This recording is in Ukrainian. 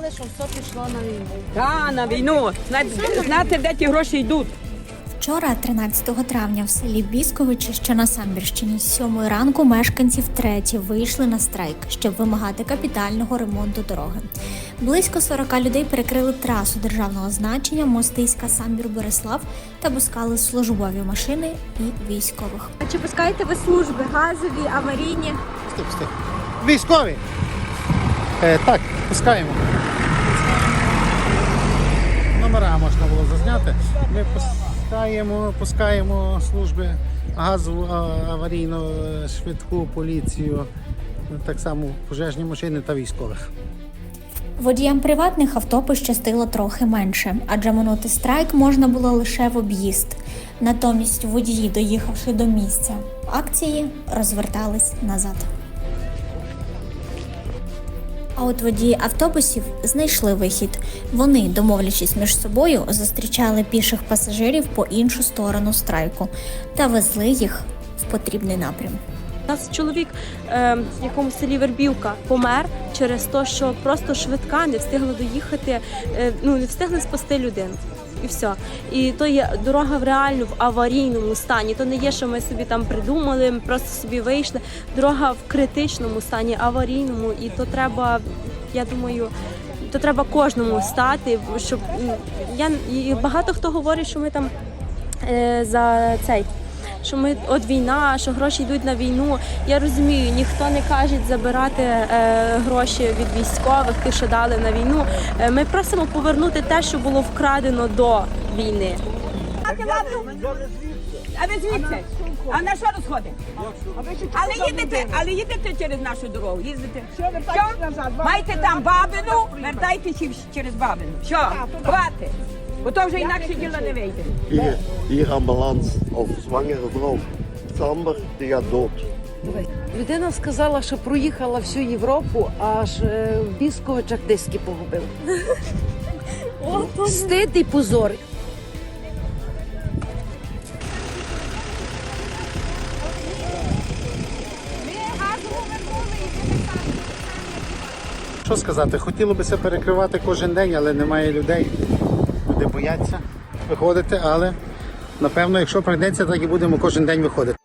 казали, що все пішло на війну. Та, на війну. Знати, знати, де ті гроші йдуть. Вчора, 13 травня, в селі Бісковичі, що на Самбірщині, з 7 ранку мешканці втретє вийшли на страйк, щоб вимагати капітального ремонту дороги. Близько 40 людей перекрили трасу державного значення Мостиська Самбір Борислав та пускали службові машини і військових. А чи пускаєте ви служби газові, аварійні? Пусти, пусти. Військові. Е, так, пускаємо. Номера можна було зазняти. Ми пускаємо, пускаємо служби газову, а- аварійну, е, швидку, поліцію, так само пожежні машини та військових. Водіям приватних авто пощастило трохи менше, адже минути страйк можна було лише в об'їзд. Натомість водії, доїхавши до місця акції, розвертались назад. А от водії автобусів знайшли вихід. Вони, домовлячись між собою, зустрічали піших пасажирів по іншу сторону страйку та везли їх в потрібний напрям. Нас чоловік е, в якому селі Вербівка помер через те, що просто швидка не встигла доїхати, е, ну не встигли спасти людину. І все. І то є дорога в реально в аварійному стані. То не є, що ми собі там придумали, ми просто собі вийшли. Дорога в критичному стані, аварійному, і то треба, я думаю, то треба кожному стати, щоб я і багато хто говорить, що ми там е, за цей. Що ми от війна, що гроші йдуть на війну. Я розумію, ніхто не каже забирати е, гроші від військових, тих, що дали на війну. Е, ми просимо повернути те, що було вкрадено до війни. А ви звідси? А на що розходи? Але їдете, але їдете через нашу дорогу. Їздите. Що, Маєте там бабину, вертайтеся через бабину. Що? Хвати. Бо то вже інакше діло не вийде. Hier, hier ambulance of zwangere vrouw. Samber, die gaat dood. Людина сказала, що проїхала всю Європу, аж е, в Бісковичах диски погубила. Стид і позор. Що сказати, хотілося б перекривати кожен день, але немає людей. Люди бояться виходити, але напевно, якщо прийдеться, так і будемо кожен день виходити.